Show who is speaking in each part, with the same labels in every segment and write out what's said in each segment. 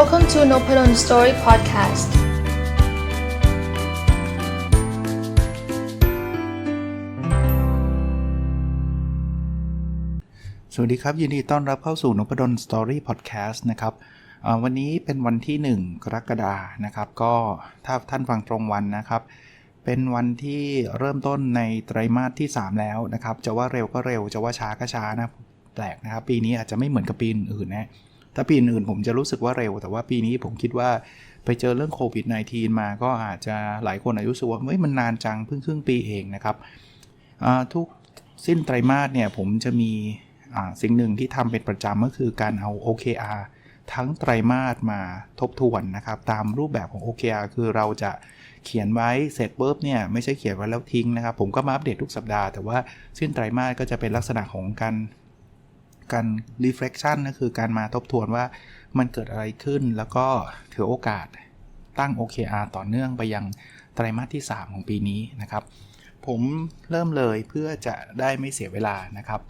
Speaker 1: Welcome to Nopadon Story Podcast.
Speaker 2: สวัสดีครับ ยินดีต้อนรับเข้าสู่นพดลสตอรี่พอดแคสต์นะครับวันนี้เป็นวันที่ 1 กรกฎานะครับ ก็ถ้าท่านฟังตรงวันนะครับ เป็นวันที่เริ่มต้นในไตรมาสที่ 3 แล้วนะครับ จะว่าเร็วก็เร็ว จะว่าช้าก็ช้านะ แปลกนะครับ ปีนี้อาจจะไม่เหมือนกับปีอื่นนะ ถ้าปีอื่นผมจะรู้สึกว่าเร็ว แต่ว่าปีนี้ผมคิดว่าไปเจอเรื่องโควิด -19 มาก็อาจจะหลายคนอาจจะรู้สึกว่าเฮ้ยมันนานจังเพิ่งครึ่งปีเองนะครับทุกสิ้นไตรมาสเนี่ยผมจะมีสิ่งหนึ่งที่ทำเป็นประจำก็คือการเอา OKR ทั้งไตรมาสมาทบทวนนะครับ ตามรูปแบบของ OKR คือเราจะเขียนไว้เสร็จปุ๊บเนี่ยไม่ใช่เขียนไว้แล้วทิ้งนะครับ ผมก็มาอัปเดตทุกสัปดาห์แต่ว่าสิ้นไตรมาสก็จะเป็นลักษณะของการ การ reflection ก็คือการมาทบทวนว่ามันเกิดอะไรขึ้น แล้วก็ถือโอกาสตั้ง OKR ต่อเนื่องไปยังไตรมาสที่ 3 ของปีนี้นะครับ ผมเริ่มเลยเพื่อจะได้ไม่เสียเวลานะครับ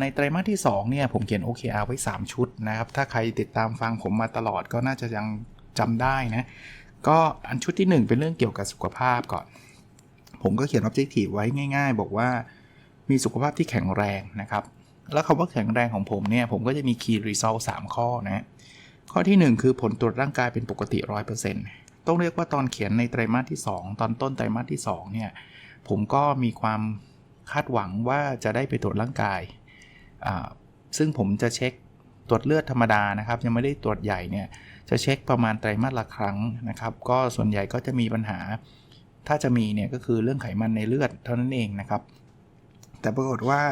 Speaker 2: ในไตรมาสที่2เนี่ยผมเขียน OKR ไว้ 3 ชุดนะครับ ถ้าใครติดตามฟังผมมาตลอดก็น่าจะยังจำได้นะ ก็อันชุดที่ 1 เป็นเรื่องเกี่ยวกับสุขภาพก่อน ผมก็เขียน objective ไว้ง่าย ๆ บอกว่ามีสุขภาพที่แข็งแรงนะครับ แล้วคำว่าแข็งแรงของผมเนี่ย ผมก็จะมี key result 3 ข้อนะ ข้อที่ 1 คือผลตรวจร่างกายเป็นปกติ 100%ต้องเรียกว่าตอนเขียนในไตรมาสที่ 2 ตอนต้นไตรมาสที่2เนี่ย ผมก็มีความคาดหวังว่าจะได้ไปตรวจร่างกาย ซึ่งผมจะเช็คตรวจเลือดธรรมดานะครับ ยังไม่ได้ตรวจใหญ่เนี่ย จะเช็คประมาณไตรมาสละครั้งนะครับ ก็ส่วนใหญ่ก็จะมีปัญหา ถ้าจะมีเนี่ยก็คือเรื่องไขมันในเลือดเท่านั้นเองนะครับ แต่ปรากฏว่า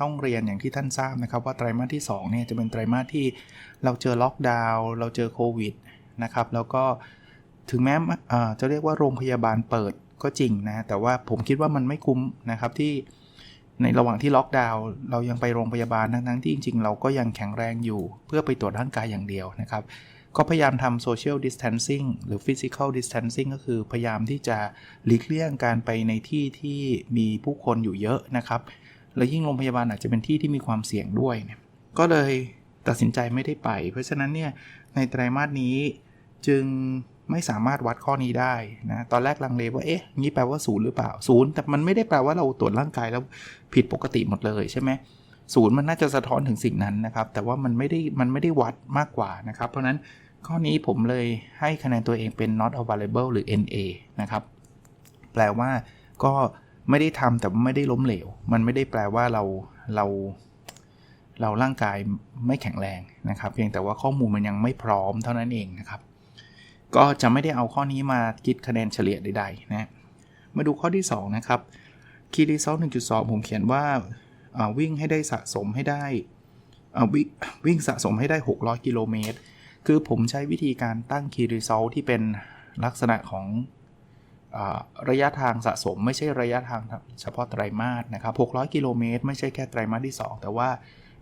Speaker 2: ต้องเรียนอย่างที่ท่านทราบนะครับว่าไตรมาสที่2เนี่ยจะเป็นไตรมาสที่เราเจอล็อกดาวน์เราเจอโควิดนะครับแล้วก็ถึงแม้จะเรียกว่าโรงพยาบาลเปิดก็จริงนะแต่ว่าผมคิดว่ามันไม่คุ้มนะครับที่ในระหว่างที่ล็อกดาวน์เรายังไปโรงพยาบาลทั้งๆที่จริง ๆ เราก็ยังแข็งแรงอยู่ เพื่อไปตรวจร่างกายอย่างเดียวนะครับ ก็พยายามทำ social distancing หรือ physical distancing ก็คือพยายามที่จะหลีกเลี่ยงการไปในที่ที่มีผู้คนอยู่เยอะนะครับ และยิ่งโรงพยาบาลอาจจะเป็นที่ที่มีความเสี่ยงด้วยเนี่ยก็เลยตัดสินใจไม่ได้ไป เพราะฉะนั้นเนี่ยในไตรมาสนี้จึงไม่สามารถวัดข้อนี้ได้นะตอนแรกลังเลว่าเอ๊ะงี้แปลว่าศูนย์หรือเปล่าศูนย์แต่มันไม่ได้แปลว่าเราตรวจร่างกายแล้วผิดปกติหมดเลยใช่ไหมศูนย์มันน่าจะสะท้อนถึงสิ่งนั้นนะครับ แต่ว่ามันไม่ได้มันไม่ได้วัดมากกว่านะครับ เพราะนั้นข้อนี้ผมเลยให้คะแนนตัวเองเป็น not available หรือ NA นะครับ แปลว่าก็ ไม่ได้ทำแต่ไม่ได้ล้มเหลว มันไม่ได้แปลว่าเราเราเราร่างกายไม่แข็งแรงนะครับ เพียงแต่ว่าข้อมูลมันยังไม่พร้อมเท่านั้นเองนะครับ ก็จะไม่ได้เอาข้อนี้มาคิดคะแนนเฉลี่ยใดๆนะมาดูข้อที่ 2 นะครับ Key Result 1.2ผมเขียนว่าวิ่งให้ได้สะสมให้ได้วิ่งวิ่งสะสมให้ได้ 600 กิโลเมตร คือผมใช้วิธีการตั้ง Key Result ที่เป็นลักษณะของ ระยะทางสะสมไม่ใช่ระยะทางเฉพาะไตรมาสนะครับ 600 กิโลเมตร ไม่ใช่แค่ไตรมาสที่ 2 แต่ว่า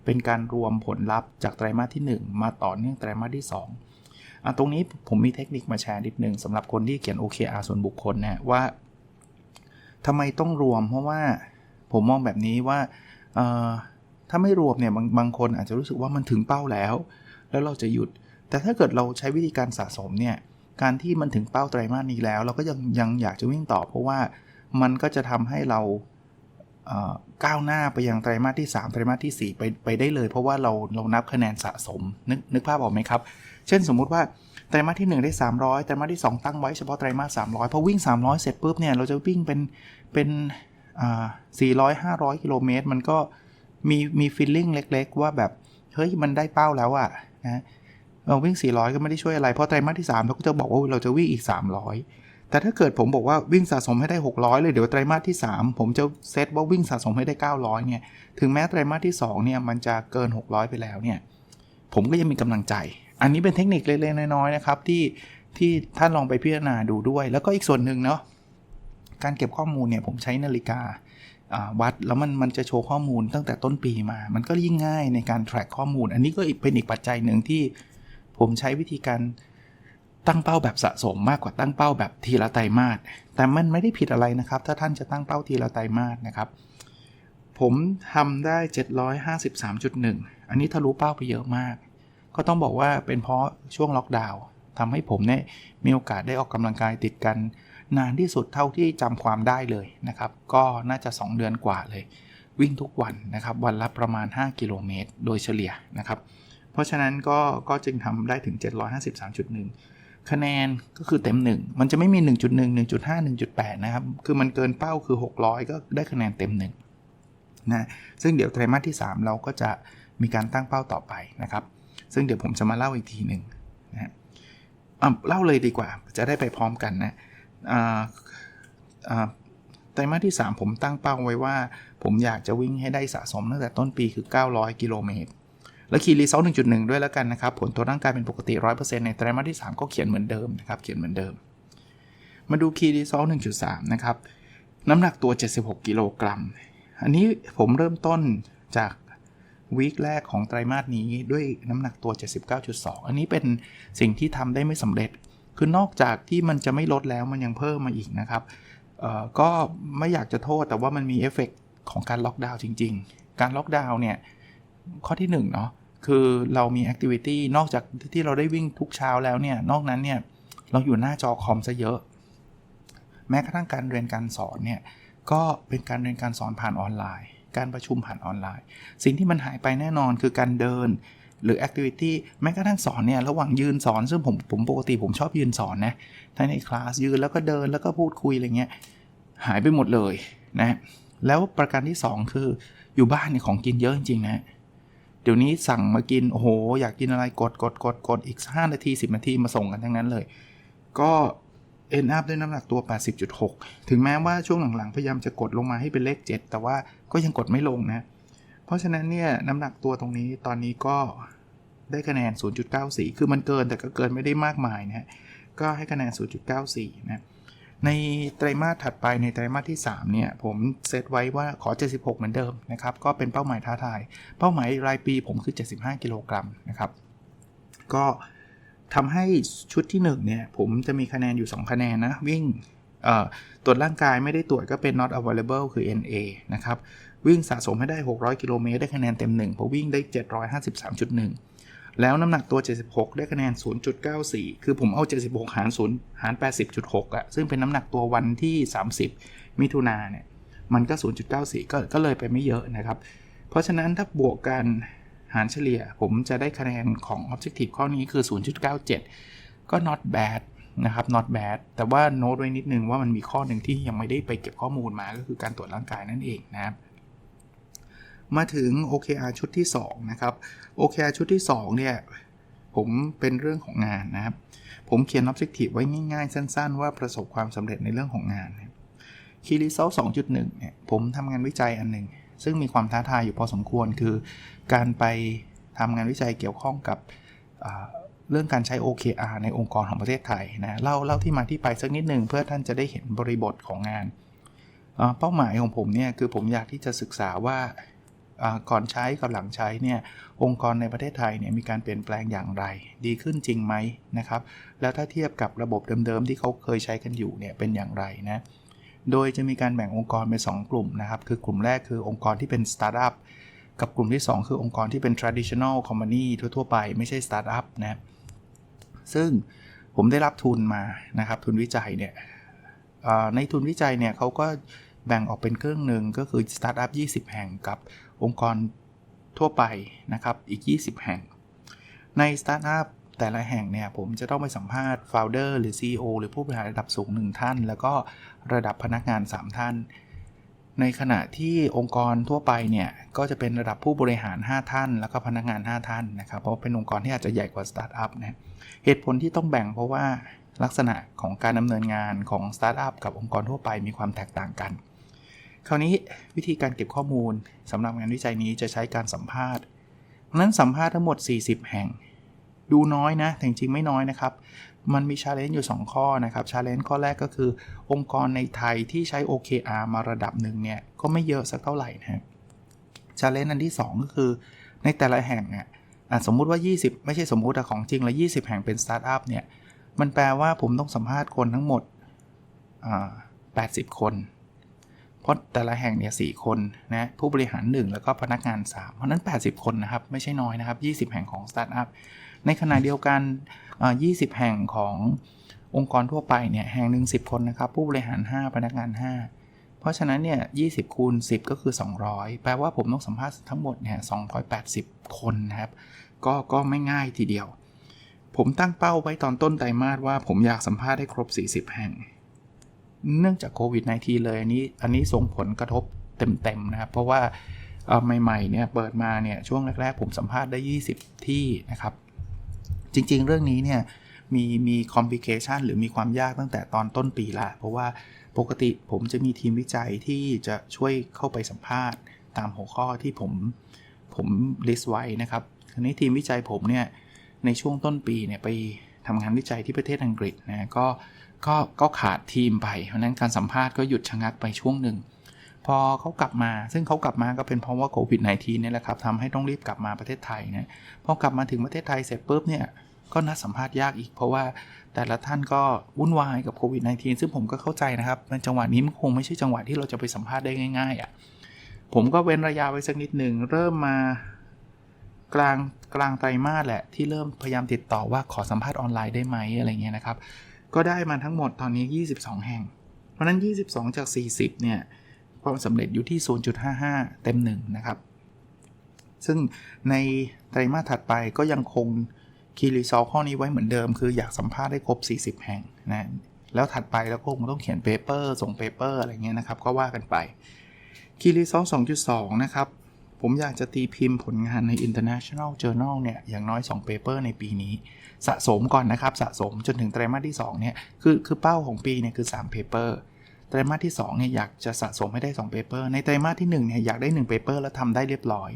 Speaker 2: เป็นการรวมผลลัพธ์จากไตรมาสที่ 1 มาต่อเนื่องไตรมาสที่ 2อะตรงนี้ผมมีเทคนิคมาแชร์นิดนึงสำหรับคนที่เขียน OKR ส่วนบุคคลนะว่าทำไมต้องรวม เพราะว่าผมมองแบบนี้ว่าถ้าไม่รวมเนี่ยบางบางคนอาจจะรู้สึกว่ามันถึงเป้าแล้ว แล้วเราจะหยุด แต่ถ้าเกิดเราใช้วิธีการสะสมเนี่ย การที่มันถึงเป้าไตรมาสนี้แล้ว เราก็ยังยังอยากจะวิ่งต่อ เพราะว่ามันก็จะทำให้เราก้าวหน้าไปยังไตรมาสที่ 3 ไตรมาสที่ 4 ไปไปได้เลย เพราะว่าเราเรานับคะแนนสะสม นึกนึกภาพออกไหมครับ เช่นสมมุติว่าไตรมาสที่ 1 ได้ 300 ไตรมาสที่ 2 ตั้งไว้เฉพาะไตรมาส300 พอวิ่ง 300 เสร็จปุ๊บเนี่ยเราจะวิ่งเป็นเป็นสี่ร้อ่า400 500กิโลเมตรมันก็มีมีฟีลลิ่งเล็ก ๆ ว่าแบบ เฮ้ย มันได้เป้าแล้วอะนะ วิ่ง 400 ก็ไม่ได้ช่วยอะไร เพราะไตรมาสที่ 3 เราก็จะบอกว่าเราจะวิ่งอีก 300 แต่ถ้าเกิดผมบอกว่าวิ่งสะสมให้ได้ 600 เลยเดี๋ยวไตรมาสที่ 3 ผมจะเซตว่าวิ่งสะสมให้ได้ 900 เนี่ย ถึงแม้ไตรมาสที่ 2 เนี่ยมันจะเกิน 600 ไปแล้วเนี่ย ผมก็ยังมีกำลังใจ อันนี้เป็นเทคนิคเล็กๆน้อยๆนะครับที่ที่ท่านลองไปพิจารณาดูด้วย แล้วก็อีกส่วนหนึ่งเนาะการเก็บข้อมูลเนี่ยผมใช้นาฬิกาวัดแล้วมันมันจะโชว์ข้อมูลตั้งแต่ต้นปีมา มันก็ยิ่งง่ายในการ track ข้อมูล อันนี้ก็เป็นอีกปัจจัยหนึ่งที่ ผมใช้วิธีการตั้งเป้าแบบสะสมมากกว่าตั้งเป้าแบบทีละไตรมาส แต่มันไม่ได้ผิดอะไรนะครับ ถ้าท่านจะตั้งเป้าทีละไตรมาสนะครับ ผมทำได้ 753.1 อันนี้ทะลุเป้าไปเยอะมาก ก็ต้องบอกว่าเป็นเพราะช่วงล็อกดาวน์ทำให้ผมเนี่ยมีโอกาสได้ออกกำลังกายติดกัน นานที่สุดเท่าที่จำความได้เลยนะครับ ก็น่าจะ 2 เดือนกว่าเลย วิ่งทุกวันนะครับ วันละประมาณ 5 กิโลเมตร โดยเฉลี่ยนะครับ เพราะฉะนั้นก็ก็จึงทำได้ถึง 753.1 คะแนนก็คือเต็ม 1 มันจะไม่มี 1.1 1.5 1.8 นะครับ คือมันเกินเป้าคือ 600 ก็ได้คะแนนเต็ม 1 นะซึ่งเดี๋ยวไตรมาสที่ 3 เราก็จะมีการตั้งเป้าต่อไปนะครับ ซึ่งเดี๋ยวผมจะมาเล่าอีกทีหนึ่งนะอะเล่าเลยดีกว่า จะได้ไปพร้อมกันนะอ่าอ่าไตรมาสที่ 3 ผมตั้งเป้าไว้ว่า ผมอยากจะวิ่งให้ได้สะสมตั้งแต่ต้นปีคือ 900 กิโลเมตร แล้วคีรีเซล1.1ด้วยแล้วกันนะครับ ผลตัวร่างกายเป็นปกติ 100%ในไตรมาสที่ 3 ก็เขียนเหมือนเดิมนะครับ เขียนเหมือนเดิม มาดูคีรีเซล1.3นะครับ น้ำหนักตัว 76 กิโลกรัม อันนี้ผมเริ่มต้นจากวีคแรกของไตรมาสนี้ด้วยน้ำหนักตัว 79.2 อันนี้เป็นสิ่งที่ทำได้ไม่สำเร็จ คือนอกจากที่มันจะไม่ลดแล้วมันยังเพิ่มมาอีกนะครับก็ไม่อยากจะโทษแต่ว่ามันมีเอฟเฟกของการล็อกดาวน์จริง ๆ การล็อกดาวน์เนี่ย ข้อที่1เนาะคือเรามีแอคทิวิตี้นอกจากที่เราได้วิ่งทุกเช้าแล้วเนี่ย นอกนั้นเนี่ย เราอยู่หน้าจอคอมซะเยอะ แม้กระทั่งการเรียนการสอนเนี่ย ก็เป็นการเรียนการสอนผ่านออนไลน์ การประชุมผ่านออนไลน์ สิ่งที่มันหายไปแน่นอนคือการเดินหรือแอคทิวิตี้แม้กระทั่งสอนเนี่ย ระหว่างยืนสอน ซึ่งผมผมปกติผมชอบยืนสอนนะทั้งในคลาสยืนแล้วก็เดินแล้วก็พูดคุยอะไรเงี้ยหายไปหมดเลยนะแล้วประการที่ 2 คืออยู่บ้านเนี่ยของกินเยอะจริงๆนะ เดี๋ยวนี้สั่งมากิน โอ้โห อยากกินอะไรกดกดกดกดอีก 5 นาที 10 นาทีมาส่งกันทั้งนั้นเลย ก็เอ็นอัพด้วยน้ำหนักตัว 80.6 ถึงแม้ว่าช่วงหลังๆ พยายามจะกดลงมาให้เป็นเลข 7 แต่ว่าก็ยังกดไม่ลงนะ เพราะฉะนั้นเนี่ยน้ำหนักตัวตรงนี้ตอนนี้ก็ได้คะแนน 0.94 คือมันเกินแต่ก็เกินไม่ได้มากมายนะฮะ ก็ให้คะแนน 0.94 นะ ในไตรมาสถัดไปในไตรมาสที่3เนี่ยผมเซตไว้ว่าขอ 76 เหมือนเดิมนะครับก็เป็นเป้าหมายท้าทาย เป้าหมายรายปีผมคือ 75 กิโลกรัมนะครับก็ทำให้ชุดที่1เนี่ยผมจะมีคะแนนอยู่ 2 คะแนนนะ วิ่งตรวจร่างกายไม่ได้ตรวจก็เป็น not available คือ NA นะครับ วิ่งสะสมให้ได้ 600 กิโลเมตรได้คะแนนเต็ม 1 เพราะวิ่งได้ 753.1 แล้วน้ำหนักตัว 76 ได้คะแนน 0.94 คือผมเอา 76 หาร 0 หาร 80.6อะซึ่งเป็นน้ำหนักตัววันที่ 30 มิถุนาเนี่ย มันก็ 0.94 ก็ก็เลยไปไม่เยอะนะครับ เพราะฉะนั้นถ้าบวกกันหารเฉลี่ย ผมจะได้คะแนนของ Objective ข้อนี้คือ 0.97 ก็ not bad นะครับ not bad แต่ว่าโน้ตไว้นิดนึงว่ามันมีข้อหนึ่งที่ยังไม่ได้ไปเก็บข้อมูลมาก็คือการตรวจร่างกายนั่นเองนะครับ มาถึง OKR ชุดที่ 2 นะครับ OKR ชุดที่ 2 เนี่ย ผมเป็นเรื่องของงานนะครับ ผมเขียน Objective ไว้ง่ายๆ สั้นๆ ว่าประสบความสำเร็จในเรื่องของงาน Key Result 2.1 เนี่ย ผมทำงานวิจัยอันหนึ่ง ซึ่งมีความท้าทายอยู่พอสมควรคือ การไปทำงานวิจัยเกี่ยวข้องกับเรื่องการใช้ OKR ในองค์กรของประเทศไทยนะ เล่าเล่าที่มาที่ไปสักนิดหนึ่งเพื่อท่านจะได้เห็นบริบทของงาน เป้าหมายของผมเนี่ยคือผมอยากที่จะศึกษาว่า ก่อนใช้กับหลังใช้เนี่ยองค์กรในประเทศไทยเนี่ยมีการเปลี่ยนแปลงอย่างไร ดีขึ้นจริงไหมนะครับ แล้วถ้าเทียบกับระบบเดิมๆที่เขาเคยใช้กันอยู่เนี่ยเป็นอย่างไรนะโดยจะมีการแบ่งองค์กรเป็น2กลุ่มนะครับ คือกลุ่มแรกคือองค์กรที่เป็นสตาร์ทอัพกับกลุ่มที่ 2 คือองค์กรที่เป็น traditional company ทั่ว ๆ ไปไม่ใช่สตาร์ทอัพนะซึ่งผมได้รับทุนมานะครับ ทุนวิจัยเนี่ยในทุนวิจัยเนี่ยเขาก็แบ่งออกเป็นครึ่งหนึ่งก็คือสตาร์ทอัพ20 แห่งกับ องค์กรทั่วไปนะครับอีก 20 แห่ง ในสตาร์ทอัพแต่ละแห่งเนี่ยผมจะต้องไปสัมภาษณ์ founder หรือ CEO หรือผู้บริหารระดับสูง 1 ท่าน แล้วก็ระดับพนักงาน 3 ท่าน ในขณะที่องค์กรทั่วไปเนี่ยก็จะเป็นระดับผู้บริหาร 5 ท่าน แล้วก็พนักงาน 5 ท่านนะครับเพราะเป็นองค์กรที่อาจจะใหญ่กว่าสตาร์ทอัพนะเหตุผลที่ต้องแบ่งเพราะว่าลักษณะของการดำเนินงานของสตาร์ทอัพกับองค์กรทั่วไปมีความแตกต่างกัน คราวนี้วิธีการเก็บข้อมูลสำหรับงานวิจัยนี้จะใช้การสัมภาษณ์นั้นสัมภาษณ์ทั้งหมด 40 แห่ง ดูน้อยนะแต่จริงไม่น้อยนะครับ มันมีชาเลนจ์อยู่ 2 ข้อนะครับชาเลนจ์ข้อแรกก็คือ องค์กรในไทยที่ใช้ OKR มาระดับหนึ่งเนี่ย ก็ไม่เยอะสักเท่าไหร่นะชาเลนจ์อันที่ 2 ก็คือในแต่ละแห่งเนี่ยสมมุติว่า 20 ไม่ใช่สมมุติแต่ของจริงล้ว20 แห่งเป็นสตาร์ทอัพเนี่ยมันแปลว่าผมต้องสัมภาษณ์คนทั้งหมด 80 คน เพราะแต่ละแห่งเนี่ยสคนนะผู้บริหาร 1 แล้วก็พนักงาน 3 เพราะนั้น 80 คนนะครับ ไม่ใช่น้อยนะครับ 20 แห่งของสตาร์ทอัพในขณะเดียวกัน 20 แห่งขององค์กรทั่วไปเนี่ยแห่งหนึ่ง10 คนนะครับ ผู้บริหาร 5 พนักงาน 5 เพราะฉะนั้นเนี่ย20 คูณ 10 ก็คือ 200 แปลว่าผมต้องสัมภาษณ์ทั้งหมดเนี่ย280 คนนะครับ ก็ก็ไม่ง่ายทีเดียว ผมตั้งเป้าไว้ตอนต้นไตรมาสว่าผมอยากสัมภาษณ์ให้ครบ 40 แห่ง เนื่องจากโควิด -19 เลยอันนี้อันนี้ส่งผลกระทบเต็มๆนะครับ เพราะว่าใหม่ๆเนี่ยเปิดมาเนี่ยช่วงแรกๆ ผมสัมภาษณ์ได้ 20 ที่นะครับ จริงๆ เรื่องนี้เนี่ยมีมีคอมพลิเคชันหรือมีความยากตั้งแต่ตอนต้นปีละเพราะว่าปกติผมจะมีทีมวิจัยที่จะช่วยเข้าไปสัมภาษณ์ ตามหัวข้อที่ผมผมลิสต์ไว้นะครับทีนี้ทีมวิจัยผมเนี่ยในช่วงต้นปีเนี่ยไปทำงานวิจัยที่ประเทศอังกฤษนะก็ ก็ก็ขาดทีมไป เพราะนั้นการสัมภาษณ์ก็หยุดชะงักไปช่วงหนึ่ง พอเขากลับมา ซึ่งเขากลับมาก็เป็นเพราะว่าโควิด -19 เนี่ยแหละครับทำให้ต้องรีบกลับมาประเทศไทยนะพอกลับมาถึงประเทศไทยเสร็จปุ๊บเนี่ยก็นัดสัมภาษณ์ยากอีก เพราะว่าแต่ละท่านก็วุ่นวายกับโควิด -19 ซึ่งผมก็เข้าใจนะครับในจังหวะนี้มันคงไม่ใช่จังหวะที่เราจะไปสัมภาษณ์ได้ง่ายๆอะ่ะผมก็เว้นระยะไว้สักนิดหนึ่งเริ่มมากลางกลางไตรมาสแหละที่เริ่มพยายามติดต่อว่าขอสัมภาษณ์ออนไลน์ได้ไหมอะไรเงี้ยนะครับ ก็ได้มาทั้งหมดตอนนี้ 22 แห่ง เพราะนั้น 22 จาก 40 เนี่ย ความสำเร็จอยู่ที่ 0.55 เต็ม 1 นะครับ ซึ่งในไตรมาสถัดไปก็ยังคงคีรีซอลข้อนี้ไว้เหมือนเดิม คืออยากสัมภาษณ์ได้ครบ 40 แห่งนะ แล้วถัดไปแล้วก็คงต้องเขียนเปเปอร์ส่งเปเปอร์อะไรเงี้ยนะครับ ก็ว่ากันไปคีรีซอล2.2 นะครับ ผมอยากจะตีพิมพ์ผลงานใน International Journal เนี่ยอย่างน้อย 2 paper ในปีนี้ สะสมก่อนนะครับสะสมจนถึงไตรมาสที่2เนี่ยคือคือเป้าของปีเนี่ยคือ3 paper ไตรมาสที่2เนี่ยอยากจะสะสมให้ได้2 paper ในไตรมาสที่1เนี่ยอยากได้1 paper แล้วทำได้เรียบร้อย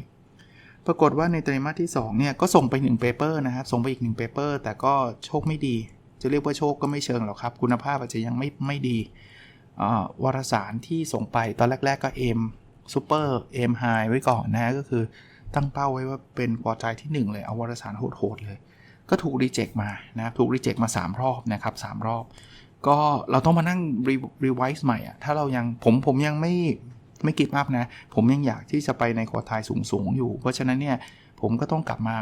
Speaker 2: ปรากฏว่าในไตรมาสที่2เนี่ยก็ส่งไป1 paper นะครับส่งไปอีก1 paper แต่ก็โชคไม่ดี จะเรียกว่าโชคก็ไม่เชิงหรอกครับ คุณภาพอาจจะยังไม่ไม่ดีวารสารที่ส่งไปตอนแรก ๆ ก็เอมซูเปอร์เอมไฮไว้ก่อนนะก็คือตั้งเป้าไว้ว่าเป็นพอใจที่ 1 เลยเอาวารสารโหดๆเลย ก็ถูกรีเจ็คมานะถูกรีเจ็คมา 3 รอบนะครับ3รอบ ก็เราต้องมานั่งรีไวซ์ใหม่อะถ้าเรายังผมผมยังไม่ไม่กิดอัพนะ ผมยังอยากที่จะไปในควอไทยสูงๆอยู่ เพราะฉะนั้นเนี่ยผมก็ต้องกลับมา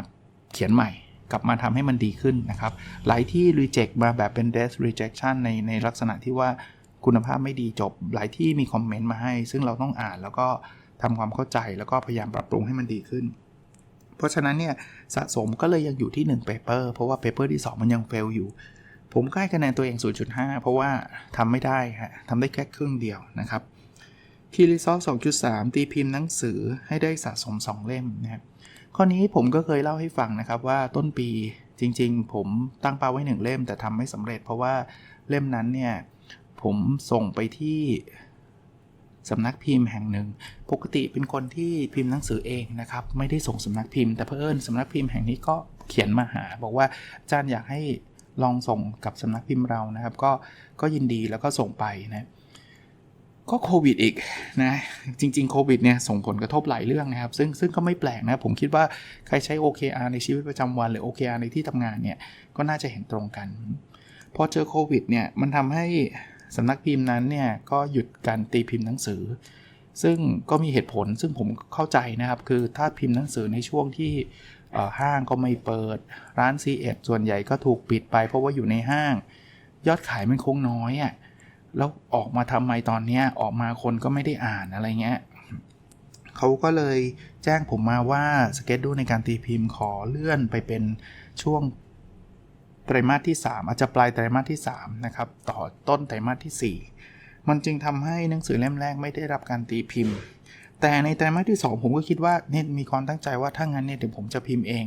Speaker 2: เขียนใหม่ กลับมาทำให้มันดีขึ้นนะครับ หลายที่รีเจ็คมาแบบเป็น death rejection ในในลักษณะที่ว่าคุณภาพไม่ดีจบ หลายที่มีคอมเมนต์มาให้ ซึ่งเราต้องอ่านแล้วก็ทำความเข้าใจแล้วก็พยายามปรับปรุงให้มันดีขึ้น เพราะฉะนั้นเนี่ยสะสมก็เลยยังอยู่ที่1 paper เพราะว่า paper ที่ 2 มันยัง fail อยู่ ผมใกล้คะแนนตัวเอง 0.5 เพราะว่าทำไม่ได้ฮะทำได้แค่ครึ่งเดียวนะครับคีรีซอล2.3 ตีพิมพ์หนังสือให้ได้สะสม 2 เล่มนะครับข้อนี้ผมก็เคยเล่าให้ฟังนะครับว่าต้นปีจริงๆ ผมตั้งเป้าไว้ 1 เล่มแต่ทำไม่สำเร็จ เพราะว่าเล่มนั้นเนี่ยผมส่งไปที่ สำนักพิมพ์แห่งหนึ่ง ปกติเป็นคนที่พิมพ์หนังสือเองนะครับ ไม่ได้ส่งสำนักพิมพ์ แต่เพื่อนสำนักพิมพ์แห่งนี้ก็เขียนมาหา บอกว่าอาจารย์อยากให้ลองส่งกับสำนักพิมพ์เรานะครับ ก็ก็ยินดีแล้วก็ส่งไปนะก็โควิดอีกนะจริงๆโควิดเนี่ยส่งผลกระทบหลายเรื่องนะครับ ซึ่งซึ่งก็ไม่แปลกนะ ผมคิดว่าใครใช้ OKR ในชีวิตประจำวัน หรือ OKR ในที่ทำงานเนี่ยก็น่าจะเห็นตรงกัน พอเจอโควิดเนี่ยมันทำให้ สำนักพิมพ์นั้นเนี่ยก็หยุดการตีพิมพ์หนังสือ ซึ่งก็มีเหตุผลซึ่งผมเข้าใจนะครับ คือถ้าพิมพ์หนังสือในช่วงที่ห้างก็ไม่เปิด ร้าน c ีเอส่วนใหญ่ก็ถูกปิดไปเพราะว่าอยู่ในห้าง ยอดขายมันคงน้อยอะ่ะแล้วออกมาทำไมตอนนี้ออกมาคนก็ไม่ได้อ่านอะไรเงี้ยเขาก็เลยแจ้งผมมาว่าสเก็ตดูในการตีพิมพ์ขอเลื่อนไปเป็นช่วง ไตรมาสที่ 3 อาจจะปลายไตรมาสที่3นะครับต่อต้นไตรมาสที่ 4 มันจึงทำให้หนังสือเล่มแรกไม่ได้รับการตีพิมพ์ แต่ในไตรมาสที่ 2 ผมก็คิดว่าเนี่ยมีความตั้งใจว่าถ้างั้นเนี่ยเดี๋ยวผมจะพิมพ์เอง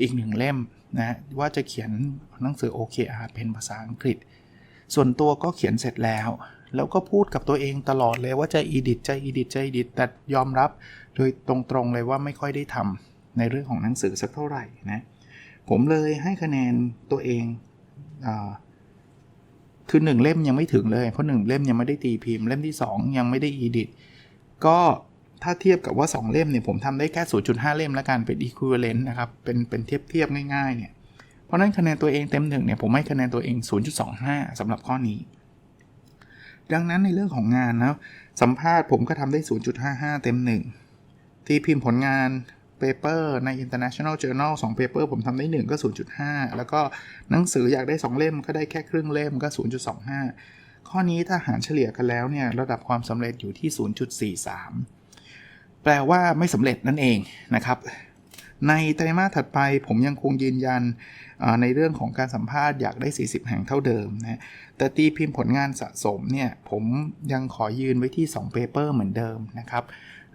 Speaker 2: อีกหนึ่งเล่มนะว่าจะเขียนหนังสือ OKR เป็นภาษาอังกฤษ ส่วนตัวก็เขียนเสร็จแล้ว แล้วก็พูดกับตัวเองตลอดเลยว่าจะอีดิทจะอีดิทจะอีดิทแต่ยอมรับโดยตรงๆเลยว่าไม่ค่อยได้ทำในเรื่องของหนังสือสักเท่าไหร่นะ ผมเลยให้คะแนนตัวเองอคือหนึ่งเล่มยังไม่ถึงเลย เพราะหนึ่งเล่มยังไม่ได้ตีพิมพ์ เล่มที่ 2 ยังไม่ได้อีดิทก็ถ้าเทียบกับว่า 2 เล่มเนี่ยผมทำได้แค่ 0.5 เล่มแล้วกันเป็น equivalent นะครับ เป็นเป็นเทียบเทียบง่ายๆ เนี่ย เพราะนั้นคะแนนตัวเองเต็มหนึ่งเนี่ยผมให้คะแนนตัวเอง 0.25สำหรับข้อนี้ ดังนั้นในเรื่องของงานนะสัมภาษณ์ผมก็ทำได้ 0.55 เต็ม1ที่พิมพ์ผลงาน เปเปอร์ใน International Journal 2 paper ผมทำได้ 1 ก็ 0.5 แล้วก็หนังสืออยากได้ 2 เล่มก็ได้แค่ครึ่งเล่มก็ 0.25 ข้อนี้ถ้าหารเฉลี่ยกันแล้วเนี่ยระดับความสำเร็จอยู่ที่ 0.43 แปลว่าไม่สำเร็จนั่นเองนะครับในไตรมาสถัดไปผมยังคงยืนยันในเรื่องของการสัมภาษณ์อยากได้ 40 แห่งเท่าเดิมนะแต่ตีพิมพ์ผลงานสะสมเนี่ย ผมยังขอยืนไว้ที่2 paper เหมือนเดิมนะครับ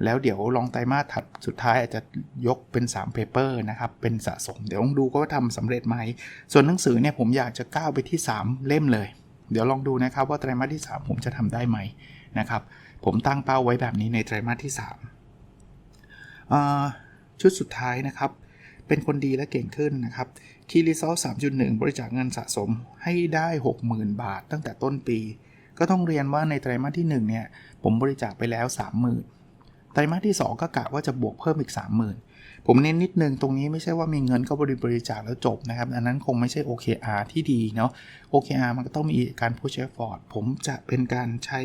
Speaker 2: แล้วเดี๋ยวลองไตรมาสถัดสุดท้ายอาจจะยกเป็น3 paper นะครับ เป็นสะสม เดี๋ยวลองดูก็ว่าทำสำเร็จไหม ส่วนหนังสือเนี่ยผมอยากจะก้าวไปที่ 3 เล่มเลย เดี๋ยวลองดูนะครับว่าไตรมาสที่ 3 ผมจะทำได้ไหมนะครับ ผมตั้งเป้าไว้แบบนี้ในไตรมาสที่3ชุดสุดท้ายนะครับ เป็นคนดีและเก่งขึ้นนะครับคีรีซอล3.1 บริจาคเงินสะสมให้ได้ 60,000 บาทตั้งแต่ต้นปี ก็ต้องเรียนว่าในไตรมาสที่1เนี่ยผมบริจาคไปแล้ว 30,000 ไตรมาสที่ 2 ก็กะว่าจะบวกเพิ่มอีก 30,000 ผมเน้นนิดนึงตรงนี้ไม่ใช่ว่ามีเงินก็บริบริจาคแล้วจบนะครับ อันนั้นคงไม่ใช่ OKR ที่ดีเนาะ OKR มันก็ต้องมีการ push effort ผมจะเป็นการใช้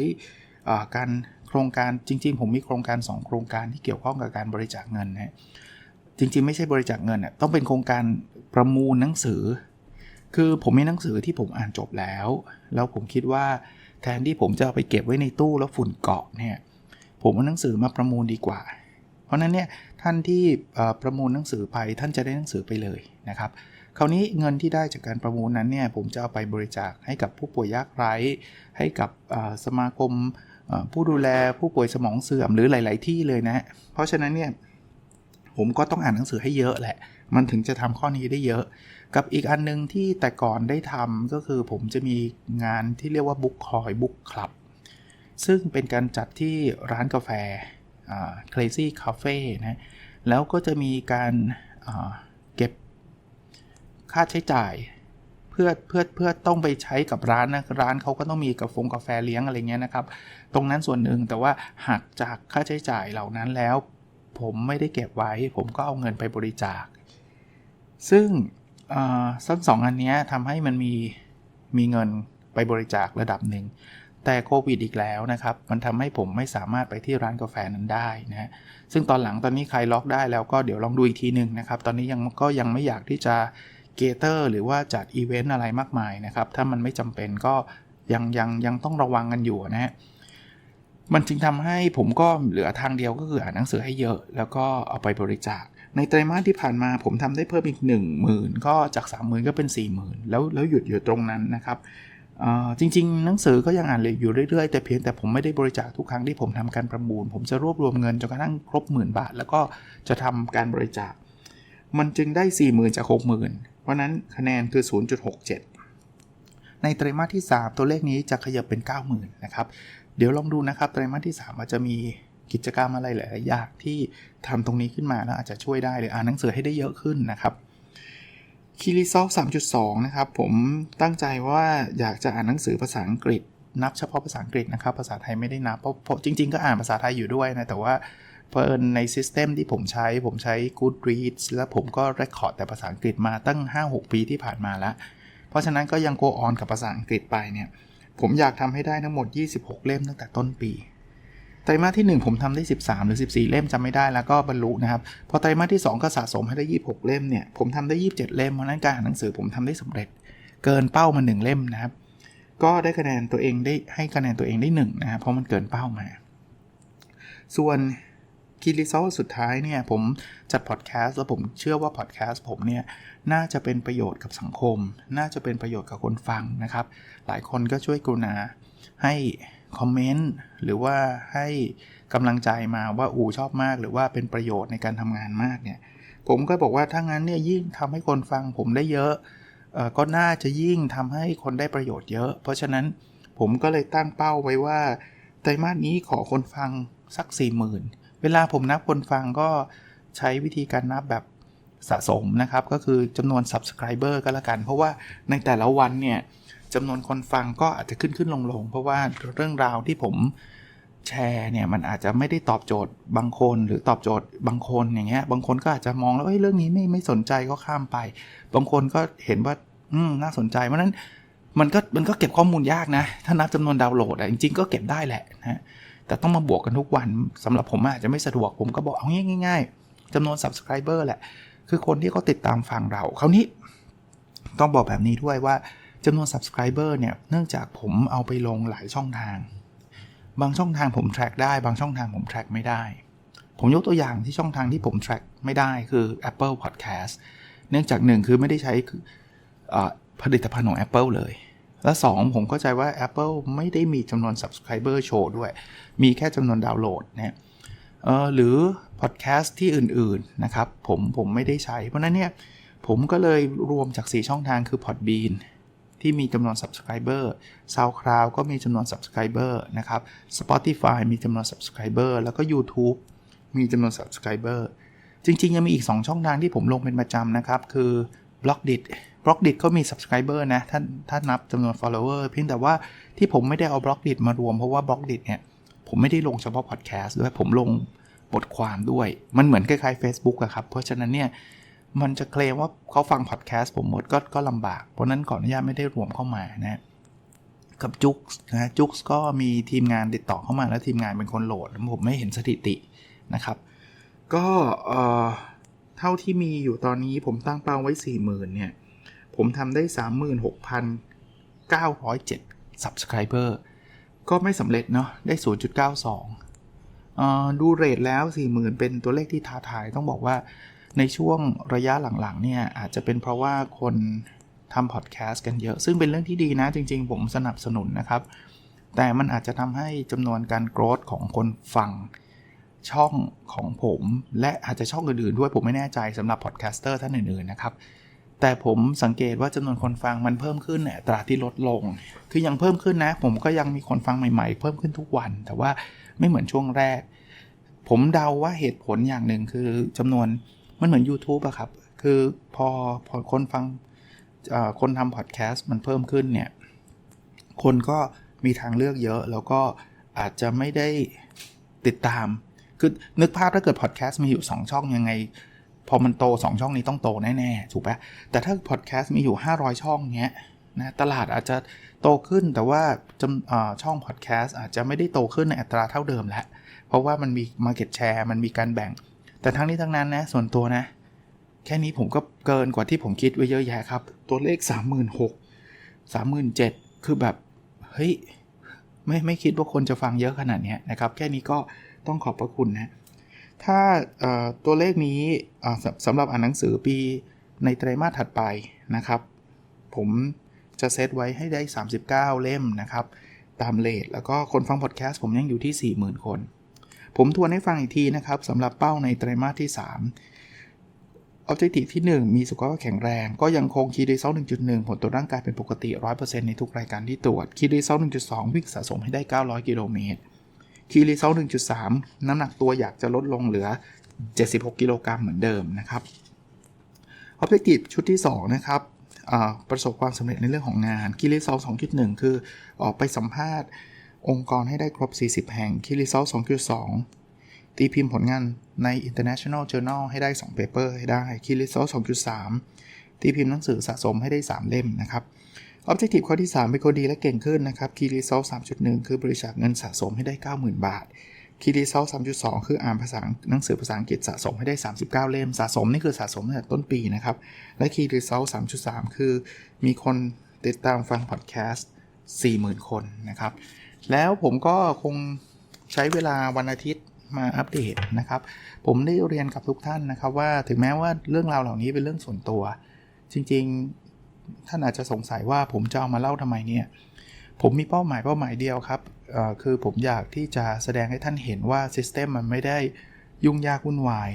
Speaker 2: การโครงการจริง ๆ ผมมีโครงการ 2 โครงการที่เกี่ยวข้องกับการบริจาคเงินนะจริง ๆ ไม่ใช่บริจาคเงินอะต้องเป็นโครงการประมูลหนังสือ คือผมมีหนังสือที่ผมอ่านจบแล้ว แล้วผมคิดว่าแทนที่ผมจะเอาไปเก็บไว้ในตู้แล้วฝุ่นเกาะเนี่ย ผมเอาหนังสือมาประมูลดีกว่า เพราะนั้นเนี่ยท่านที่ประมูลหนังสือไปท่านจะได้หนังสือไปเลยนะครับคราวนี้เงินที่ได้จากการประมูลนั้นเนี่ยผมจะเอาไปบริจาคให้กับผู้ป่วยยากไร้ ให้กับสมาคมผู้ดูแลผู้ป่วยสมองเสื่อมหรือหลาย ๆ ที่เลยนะเพราะฉะนั้นเนี่ยผมก็ต้องอ่านหนังสือให้เยอะแหละ มันถึงจะทำข้อนี้ได้เยอะ กับอีกอันนึงที่แต่ก่อนได้ทำก็คือผมจะมีงานที่เรียกว่าบุ๊กคอยบุ๊กคลับ ซึ่งเป็นการจัดที่ร้านกาแฟ Crazy Cafe นะแล้วก็จะมีการเก็บค่าใช้จ่ายเพื่อเพื่อเพื่อต้องไปใช้กับร้านนะร้านเขาก็ต้องมีกาแฟกาแฟเลี้ยงอะไรเงี้ยนะครับ ตรงนั้นส่วนหนึ่งแต่ว่าหักจากค่าใช้จ่ายเหล่านั้นแล้ว ผมไม่ได้เก็บไว้ ผมก็เอาเงินไปบริจาค ซึ่งทั้งสองอันนี้ทำให้มันมีมีเงินไปบริจาคระดับหนึ่ง แต่โควิดอีกแล้วนะครับ มันทำให้ผมไม่สามารถไปที่ร้านกาแฟนั้นได้นะซึ่งตอนหลังตอนนี้ใครล็อกได้แล้วก็เดี๋ยวลองดูอีกทีหนึ่งนะครับ ตอนนี้ยังก็ยังไม่อยากที่จะเกเตอร์หรือว่าจัดอีเวนต์อะไรมากมายนะครับ ถ้ามันไม่จำเป็นก็ยังยังยังต้องระวังกันอยู่นะฮะมันจึงทำให้ผมก็เหลือทางเดียวก็คืออ่านหนังสือให้เยอะ แล้วก็เอาไปบริจาค ในไตรมาสที่ผ่านมาผมทำได้เพิ่มอีก 1 0,000 ก็จาก 30,000 ก็เป็น 40,000 แล้วแล้วหยุดอยู่ตรงนั้นนะครับ จริงๆ หนังสือก็ยังอ่านเลยอยู่เรื่อยๆ แต่เพียงแต่ผมไม่ได้บริจาคทุกครั้งที่ผมทำการประมูล ผมจะรวบรวมเงินจนกระทั่งครบหมื่นบาท แล้วก็จะทำการบริจาค มันจึงได้ 40,000จาก60,000 เพราะนั้นคะแนนคือ 0.67 ในไตรมาสที่ 3 ตัวเลขนี้จะขยับเป็น 90,000นะครับเดี๋ยวลองดูนะครับไตรมาสที่ 3 อาจจะมีกิจกรรมอะไรหลายๆอย่างที่ทำตรงนี้ขึ้นมาแล้วอาจจะช่วยได้หรืออ่านหนังสือให้ได้เยอะขึ้นนะครับ คีรีซอฟ3.2 นะครับ ผมตั้งใจว่าอยากจะอ่านหนังสือภาษาอังกฤษ นับเฉพาะภาษาอังกฤษนะครับ ภาษาไทยไม่ได้นับ เพราะเพราะจริง ๆ ก็อ่านภาษาไทยอยู่ด้วยนะ แต่ว่าเพอิญในซิสเต็มที่ผมใช้ผมใช้ Goodreads แล้วผมก็เรคคอร์ดแต่ภาษาอังกฤษมาตั้ง 5-6 ปีที่ผ่านมาแล้ว เพราะฉะนั้นก็ยังโกออนกับภาษาอังกฤษไปเนี่ย ผมอยากทำให้ได้ทั้งหมด 26 เล่มตั้งแต่ต้นปี ไตรมาสที่ 1 ผมทำได้ 13 หรือ 14 เล่มจำไม่ได้แล้วก็บรรลุนะครับ พอไตรมาสที่ 2 ก็สะสมให้ได้ 26 เล่มเนี่ย ผมทำได้ 27 เล่ม เพราะนั้นการอ่านหนังสือผมทำได้สำเร็จ เกินเป้ามา 1 เล่มนะครับ ก็ได้คะแนนตัวเองได้ให้คะแนนตัวเองได้1นะครับ เพราะมันเกินเป้ามา ส่วนคีรีซอลสุดท้ายเนี่ยผมจัดพอดแคสต์แล้วผมเชื่อว่าพอดแคสต์ผมเนี่ยน่าจะเป็นประโยชน์กับสังคม น่าจะเป็นประโยชน์กับคนฟังนะครับ หลายคนก็ช่วยกรุณาให้ คอมเมนต์หรือว่าให้กำลังใจมาว่าอูชอบมาก หรือว่าเป็นประโยชน์ในการทำงานมากเนี่ยผมก็บอกว่าถ้างั้นเนี่ยยิ่งทำให้คนฟังผมได้เยอะก็น่าจะยิ่งทำให้คนได้ประโยชน์เยอะ เพราะฉะนั้นผมก็เลยตั้งเป้าไว้ว่าไตรมาสนี้ขอคนฟังสัก 40,000 เวลาผมนับคนฟังก็ใช้วิธีการนับแบบสะสมนะครับ ก็คือจำนวน subscriber ก็แล้วกัน เพราะว่าในแต่ละวันเนี่ย จำนวนคนฟังก็อาจจะขึ้นขึ้นลงลงเพราะว่าเรื่องราวที่ผมแชร์เนี่ยมันอาจจะไม่ได้ตอบโจทย์บางคนหรือตอบโจทย์บางคนอย่างเงี้ยบางคนก็อาจจะมองแล้วเอ้ยเรื่องนี้ไม่ไม่สนใจก็ข้ามไป บางคนก็เห็นว่าอืมน่าสนใจเพราะนั้นมันก็มันก็เก็บข้อมูลยากนะ ถ้านับจำนวนดาวน์โหลดอะจริงๆก็เก็บได้แหละนะแต่ต้องมาบวกกันทุกวันสำหรับผมอาจจะไม่สะดวกผมก็บอกเอาง่าย ๆจำนวน subscriber แหละ คือคนที่เขาติดตามฟังเราคราวนี้ ต้องบอกแบบนี้ด้วยว่า จำนวน subscriber เนี่ยเนื่องจากผมเอาไปลงหลายช่องทาง บางช่องทางผม track ได้ บางช่องทางผม track ไม่ได้ ผมยกตัวอย่างที่ช่องทางที่ผม track ไม่ได้คือ Apple Podcast เนื่องจากหนึ่งคือไม่ได้ใช้ผลิตภัณฑ์ของ Apple เลย และ 2 ผมเข้าใจว่า Apple ไม่ได้มีจำนวน subscriber โชว์ด้วย มีแค่จำนวนดาวน์โหลดเนี่ยหรือ podcast ที่อื่นๆนะครับผมผมไม่ได้ใช้ เพราะนั้นเนี่ยผมก็เลยรวมจาก 4 ช่องทางคือ Podbean ที่มีจำนวน subscriber SoundCloud ก็มีจำนวน subscriber นะครับ Spotify มีจำนวน subscriber แล้วก็ YouTube มีจำนวน subscriber จริง ๆ ยังมีอีก 2 ช่องทางที่ผมลงเป็นประจำนะครับ คือ b l o c k d i t b l o c k d i t ก็มี subscriber นะถ้าถ้านับจำนวน follower เพียงแต่ว่าที่ผมไม่ได้เอา b l o c k d i t มารวมเพราะว่า b l o c k d i t เนี่ยผมไม่ได้ลงเฉพาะ podcast ด้วยผมลงบทความด้วย มันเหมือนคล้ายๆ Facebook อะครับ เพราะฉะนั้นเนี่ย มันจะเคลมว่าเขาฟังพอดแคสต์ผมหมดก็ก็ลำบาก เพราะนั้นก่ออนุญาตไม่ได้รวมเข้ามานะกับจุกนะจุกก็มีทีมงานติดต่อเข้ามาแล้วทีมงานเป็นคนโหลดผมไม่เห็นสถิตินะครับ ก็เท่าที่มีอยู่ตอนนี้ผมตั้งเป้าไว้ 40,000เนี่ย ผมทำได้ 36,907 subscriber ก็ไม่สำเร็จเนาะได้ 0.92ดูเรทแล้ว 40,000 เป็นตัวเลขที่ท้าทายต้องบอกว่า ในช่วงระยะหลังๆเนี่ยอาจจะเป็นเพราะว่าคนทำพอดแคสต์กันเยอะ ซึ่งเป็นเรื่องที่ดีนะจริง ๆ ผมสนับสนุนนะครับ แต่มันอาจจะทำให้จำนวนการโกรธของคนฟังช่องของผม และอาจจะช่องอื่นๆด้วยผมไม่แน่ใจสำหรับพอดแคสเตอร์ท่านอื่นๆนะครับ แต่ผมสังเกตว่าจำนวนคนฟังมันเพิ่มขึ้นเนี่ยตราที่ลดลง คือยังเพิ่มขึ้นนะ ผมก็ยังมีคนฟังใหม่ๆ เพิ่มขึ้นทุกวัน แต่ว่าไม่เหมือนช่วงแรก ผมเดาว่าเหตุผลอย่างหนึ่งคือจำนวน มันเหมือน YouTube อะครับ คือพอพอคนฟังคนทำพอดแคสต์มันเพิ่มขึ้นเนี่ย คนก็มีทางเลือกเยอะ แล้วก็อาจจะไม่ได้ติดตาม คือนึกภาพถ้าเกิดพอดแคสต์มีอยู่ 2 ช่องยังไง พอมันโต 2 ช่องนี้ต้องโตแน่ๆ ถูกปะแต่ถ้าพอดแคสต์มีอยู่ 500 ช่องเงี้ยนะตลาดอาจจะโตขึ้นแต่ว่าจำช่องพอดแคสต์อาจจะไม่ได้โตขึ้นในอัตราเท่าเดิมแล้ว เพราะว่ามันมี Market Share มันมีการแบ่ง แต่ทั้งนี้ทั้งนั้นนะส่วนตัวนะ แค่นี้ผมก็เกินกว่าที่ผมคิดไว้เยอะแยะครับ ตัวเลข 36,000 37,000คือแบบ เฮ้ย ไม่ไม่คิดว่าคนจะฟังเยอะขนาดนี้นะครับ แค่นี้ก็ต้องขอบพระคุณนะ ถ้าตัวเลขนี้สำหรับอ่านหนังสือปีในไตรมาสถัดไปนะครับ ผมจะเซตไว้ให้ได้ 39 เล่มนะครับ ตามเลทแล้วก็คนฟังพอดแคสต์ผมยังอยู่ที่ 40,000 คน ผมทวนให้ฟังอีกทีนะครับสำหรับเป้าในไตรมาสที่ 3 Objective ที่ 1 มีสุขภาพแข็งแรง ก็ยังคงคีรีเซล1.1 ผลตรวจร่างกายเป็นปกติ 100%ในทุกรายการที่ตรวจคีรีเซล1.2 วิ่งสะสมให้ได้ 900 กิโลเมตรคีรีเซล1.3 น้ำหนักตัวอยากจะลดลงเหลือ 76 กิโลกรัมเหมือนเดิมนะครับ Objective ชุดที่ 2 นะครับประสบความสำเร็จในเรื่องของงานคีรีเซล2.1 คือออกไปสัมภาษณ์ องค์กรให้ได้ครบ 40 แห่ง Key Result 2.2 ตีพิมพ์ผลงานใน International Journal ให้ได้ 2 paper ให้ได้ Key Result 2.3 ตีพิมพ์หนังสือสะสมให้ได้ 3 เล่มนะครับ Objective ข้อที่ 3 เป็นคนดีและเก่งขึ้นนะครับ Key Result 3.1 คือบริจาคเงินสะสมให้ได้ 90,000 บาท Key Result 3.2 คืออ่านภาษาหนังสือภาษาอังกฤษสะสมให้ได้ 39 เล่ม สะสมนี่คือสะสมตั้งแต่ต้นปีนะครับ และ Key Result 3.3 คือมีคนติดตามฟังพอดแคสต์40,000 คนนะครับ แล้วผมก็คงใช้เวลาวันอาทิตย์มาอัปเดตนะครับ ผมได้เรียนกับทุกท่านนะครับว่าถึงแม้ว่าเรื่องราวเหล่านี้เป็นเรื่องส่วนตัว จริงๆท่านอาจจะสงสัยว่าผมจะเอามาเล่าทำไมเนี่ย ผมมีเป้าหมายเป้าหมายเดียวครับคือผมอยากที่จะแสดงให้ท่านเห็นว่าซิสเต็มมันไม่ได้ยุ่งยากวุ่นวาย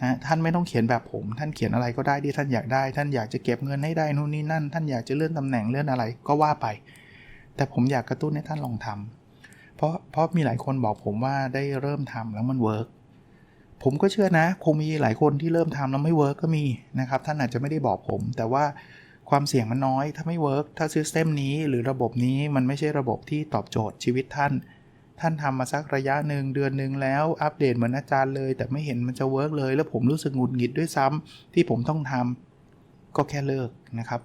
Speaker 2: นะท่านไม่ต้องเขียนแบบผม ท่านเขียนอะไรก็ได้ที่ท่านอยากได้ ท่านอยากจะเก็บเงินให้ได้นู่นนี่นั่น ท่านอยากจะเลื่อนตำแหน่งเลื่อนอะไรก็ว่าไป แต่ผมอยากกระตุ้นให้ท่านลองทำเพราะเพราะมีหลายคนบอกผมว่าได้เริ่มทำแล้วมันเวิร์กผมก็เชื่อนะ คงมีหลายคนที่เริ่มทำแล้วไม่เวิร์กก็มีนะครับ ท่านอาจจะไม่ได้บอกผม แต่ว่าความเสี่ยงมันน้อย ถ้าไม่เวิร์กถ้าซิสเต็มนี้หรือระบบนี้มันไม่ใช่ระบบที่ตอบโจทย์ชีวิตท่าน ท่านทำมาสักระยะหนึ่งเดือนหนึ่งแล้วอัปเดตเหมือนอาจารย์เลย แต่ไม่เห็นมันจะเวิร์กเลย แล้วผมรู้สึกหงุดหงิดด้วยซ้ำที่ผมต้องทำก็แค่เลิกนะครับ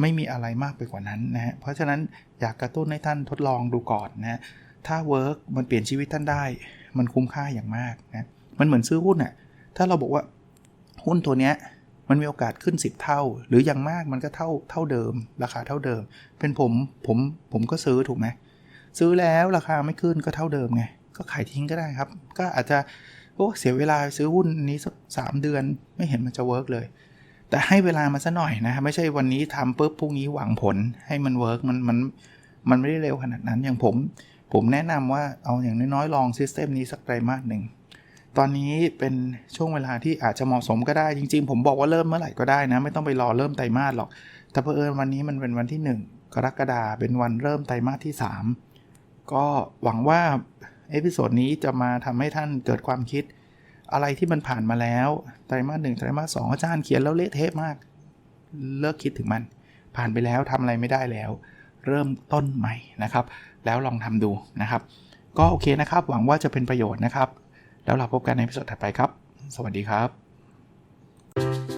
Speaker 2: ไม่มีอะไรมากไปกว่านั้นนะฮะเพราะฉะนั้นอยากกระตุ้นให้ท่านทดลองดูก่อนนะฮะถ้าเวิร์กมันเปลี่ยนชีวิตท่านได้ มันคุ้มค่าอย่างมากนะมันเหมือนซื้อหุ้นอะถ้าเราบอกว่าหุ้นตัวเนี้ยมันมีโอกาสขึ้น 10 เท่า หรืออย่างมากมันก็เท่าเท่าเดิม ราคาเท่าเดิม เป็นผมผมผมก็ซื้อถูกไหมซื้อแล้วราคาไม่ขึ้นก็เท่าเดิมไงก็ขายทิ้งก็ได้ครับ ก็อาจจะโอ้เสียเวลาซื้อหุ้นนี้สักสามเดือนไม่เห็นมันจะเวิร์กเลย แต่ให้เวลามาซะหน่อยนะไม่ใช่วันนี้ทำปุ๊บพรุ่งนี้หวังผลให้มันเวิร์กมันมันมันไม่ได้เร็วขนาดนั้นอย่างผม ผมแนะนำว่าเอาอย่างน้อยๆ ลองซิสเต็มนี้สักไตรมาสหนึ่งตอนนี้เป็นช่วงเวลาที่อาจจะเหมาะสมก็ได้จริง ๆ ผมบอกว่าเริ่มเมื่อไหร่ก็ได้นะ ไม่ต้องไปรอเริ่มไตรมาสหรอก แต่เพอเอิญวันนี้มันเป็นวันที่ 1 กรกฎาเป็นวันเริ่มไตรมาสที่ 3 ก็หวังว่าเอพิโซดนี้จะมาทำให้ท่านเกิดความคิด อะไรที่มันผ่านมาแล้วไตรมาสหนึ่งไตรมาสสองอาจารย์เขียนแล้วเละเทะมาก เลิกคิดถึงมัน ผ่านไปแล้วทำอะไรไม่ได้แล้ว เริ่มต้นใหม่นะครับ แล้วลองทำดูนะครับ ก็โอเคนะครับ หวังว่าจะเป็นประโยชน์นะครับ แล้วเราพบกันในพิสดถัดไปครับ สวัสดีครับ